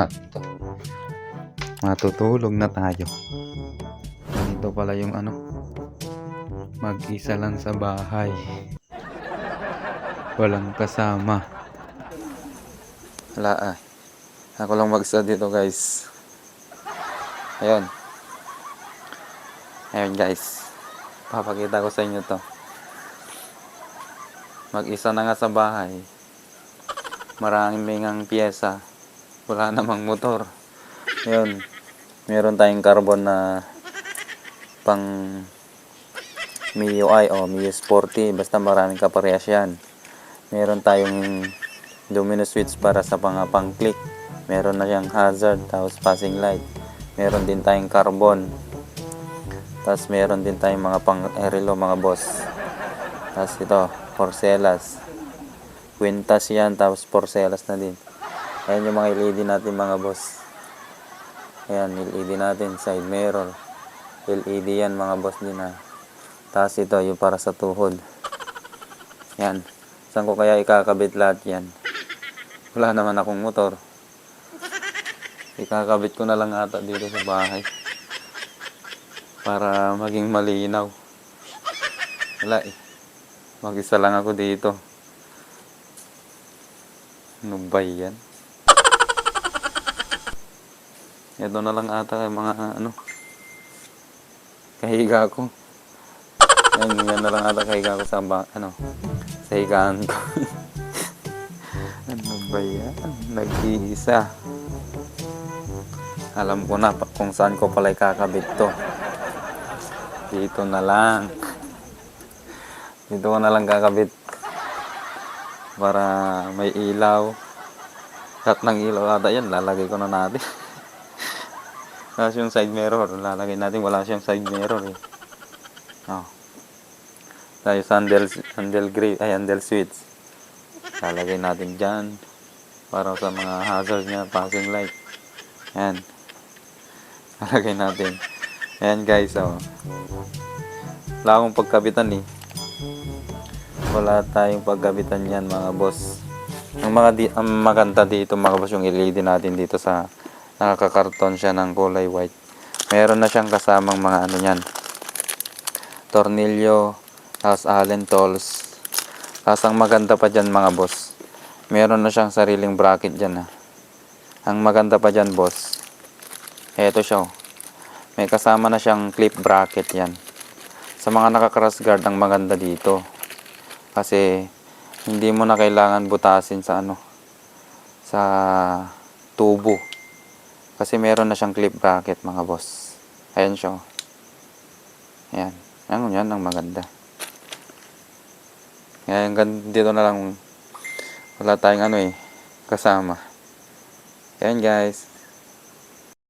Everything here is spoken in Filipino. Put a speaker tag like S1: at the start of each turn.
S1: At matutulog na tayo. Ganito pala yung ano, mag-isa lang sa bahay. Walang kasama. Wala ah. Ako lang mag-isa dito guys. Ayun. Ayun guys. Papakita ko sa inyo to. Mag-isa na nga sa bahay. Maraming ang pyesa. Wala namang motor. Ayun. Meron tayong carbon na pang MIUI o MIUI Sporty. Basta maraming kaparehas yan. Meron tayong domino switch para sa pang pang click. Meron na siyang hazard tapos passing light. Meron din tayong carbon. Tapos meron din tayong mga pang aerilo mga boss. Tapos ito, porcelas. Quintas yan, tapos porcelas na din. Ayan yung mga LED natin mga boss. Ayan, LED natin, side mirror. LED yan mga boss din ha. Tapos ito, yung para sa tuhod. Yan. Saan ko kaya ikakabit lahat yan? Wala naman akong motor. Ikakabit ko na lang ata dito sa bahay. Para maging malinaw. Wala eh. Mag-isa lang ako dito. Ano ba yan? Ito na lang ata yung mga ano. Kahiga ko. Yan, yan na lang ata kahiga ko sa ba, ano, sa higaan ko. ano ba yan? Nag-iisa. Alam ko na kung saan ko pala ikakabit to. Dito na lang. Dito ko na lang kakabit. Para may ilaw. Lahat ng ilaw ata yan, lalagay ko na natin. Tapos yung side mirror, lalagay natin. Wala siyang side mirror eh. Oh. Tayo sa handle, handle grip, ay handle switch. Lalagay natin dyan. Para sa mga hazard niya, passing light. Yan. Lalagay natin. Ayan guys, oh. Wala akong pagkabitan eh. Wala tayong pagkabitan yan mga boss. Ang mga di, ang maganda dito mga boss yung LED natin dito sa nakakakarton siya ng kulay white. Meron na siyang kasamang mga ano yan. Tornilyo, tapos allen tools. Tapos ang maganda pa dyan mga boss. Meron na siyang sariling bracket dyan ha. Ang maganda pa dyan boss. Eto siya oh. May kasama na siyang clip bracket yan. Sa mga nakakross guard ang maganda dito. Kasi hindi mo na kailangan butasin sa ano sa tubo. Kasi meron na siyang clip bracket mga boss. Ayan siya. oh. Ayan. Ayan yan ang maganda. Hanggang dito na lang wala tayong ano eh kasama. Ayan guys.